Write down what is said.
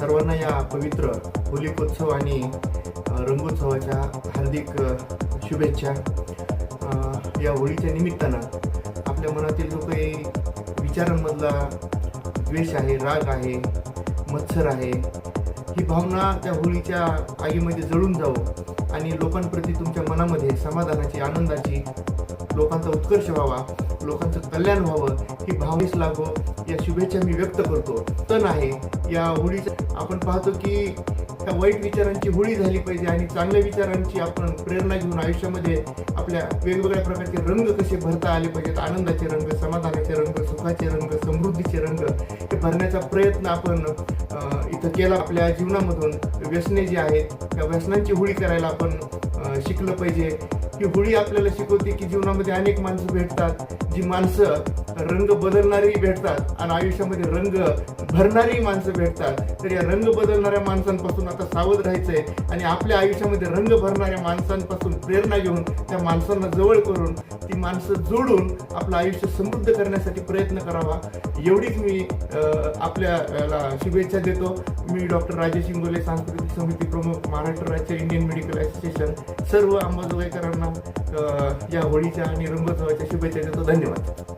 सर्वांना या पवित्र होलिकोत्सव आणि रंगोत्सवाच्या हार्दिक शुभेच्छा. या होळीच्या निमित्तानं आपल्या मनातील जो काही विचारांमधला द्वेष आहे राग आहे मत्सर आहे ही भावना त्या होळीच्या आगीमध्ये जळून जाऊ आणि लोकांप्रती तुमच्या मनामध्ये समाधानाची आनंदाची लोकांचा उत्कर्ष व्हावा लोकांचं कल्याण व्हावं ही भावनीस लागो या शुभेच्छा मी व्यक्त करतो. तण आहे या होळीचा आपण पाहतो की त्या वाईट विचारांची होळी झाली पाहिजे आणि चांगल्या विचारांची आपण प्रेरणा घेऊन आयुष्यामध्ये आपल्या वेगवेगळ्या प्रकारचे रंग कसे भरता आले पाहिजेत आनंदाचे रंग समाधानाचे रंग सुखाचे रंग समृद्धीचे रंग ते भरण्याचा प्रयत्न आपण इथं केला आपल्या जीवनामधून. व्यसने जी आहेत त्या व्यसनांची होळी करायला आपण शिकलं पाहिजे. ही होळी आपल्याला शिकवते की जीवनामध्ये अनेक माणसं भेटतात जी माणसं रंग बदलणारी भेटतात आणि आयुष्यामध्ये रंग भरणारी माणसं भेटतात. तर या रंग बदलणाऱ्या माणसांपासून आता सावध राहायचंय आणि आपल्या आयुष्यामध्ये रंग भरणाऱ्या माणसांपासून प्रेरणा घेऊन त्या माणसांना जवळ करून ती माणसं जोडून आपलं आयुष्य समृद्ध करण्यासाठी प्रयत्न करावा. एवढीच मी आपल्याला आपल्या शुभेच्छा देतो. मी डॉक्टर राजेश इंगोले सांस्कृतिक समिती प्रमुख महाराष्ट्र राज्य इंडियन मेडिकल असोसिएशन सर्व अंबाजोगाईकरांना या होळीच्या आणि रंगोत्सवाच्या शुभेच्छा देतो. धन्यवाद.